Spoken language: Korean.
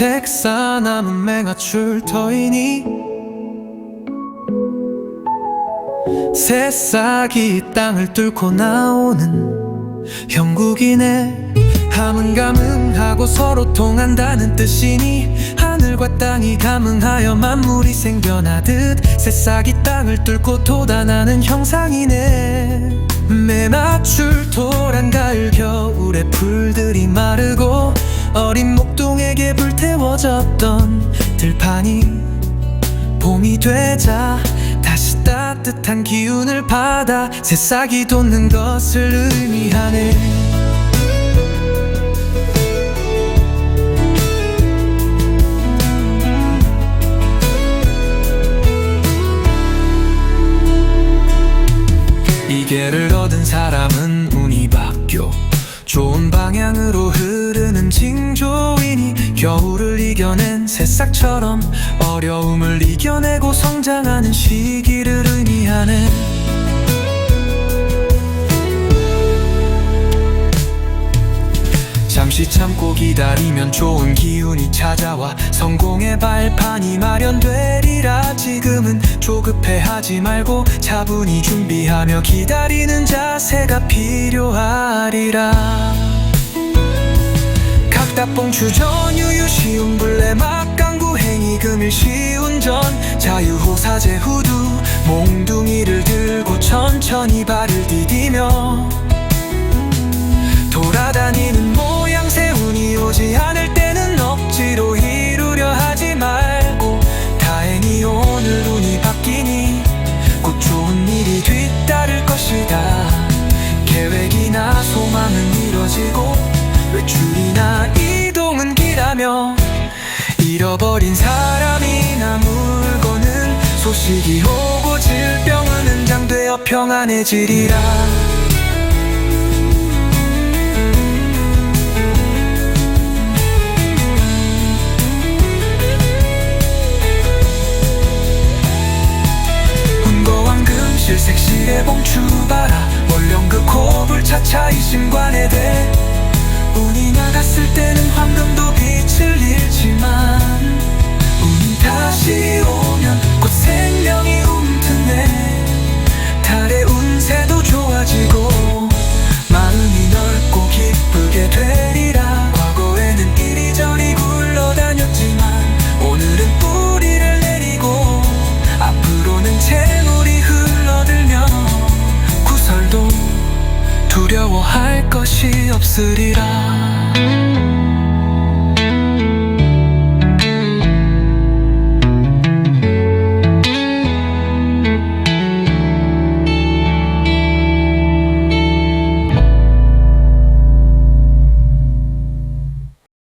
택사 남은 맹아출 터이니 새싹이 땅을 뚫고 나오는 형국이네. 함흥감흥하고 서로 통한다는 뜻이니 하늘과 땅이 감흥하여 만물이 생겨나듯 새싹이 땅을 뚫고 돋아나는 형상이네. 매맞출 토란 가을 겨울에 풀들이 마르고 어린 목 동에게 불태워졌던 들판이 봄이 되자 다시 따뜻한 기운을 받아 새싹이 돋는 것을 의미하네. 이 개를 얻은 사람은 이겨낸 새싹처럼 어려움을 이겨내고 성장하는 시기를 의미하네 잠시 참고 기다리면 좋은 기운이 찾아와 성공의 발판이 마련되리라. 지금은 조급해하지 말고 차분히 준비하며 기다리는 자세가 필요하리라 각다뽕 추전 유유 쉬운 불레 막강구 행이 금일 시운전. 자유호사제 후두 몽둥이를 들고 천천히 발을 디디며 돌아다니는 모양새 운이 오지 않을 때는 억지로 이루려 하지 말고 다행히 오늘 운이 바뀌니 곧 좋은 일이 뒤따를 것이다. 계획이나 소망은 이뤄지고 외출이나 길하며 잃어버린 사람이나 물건은 소식이 오고 질병은 은장되어 평안해지리라. 운거왕 금 실 색 시의 봉추바라 월령그 코불 차차 이심관에 대 운이 나갔을 때는 황금도 빛을 잃지만 此地啊。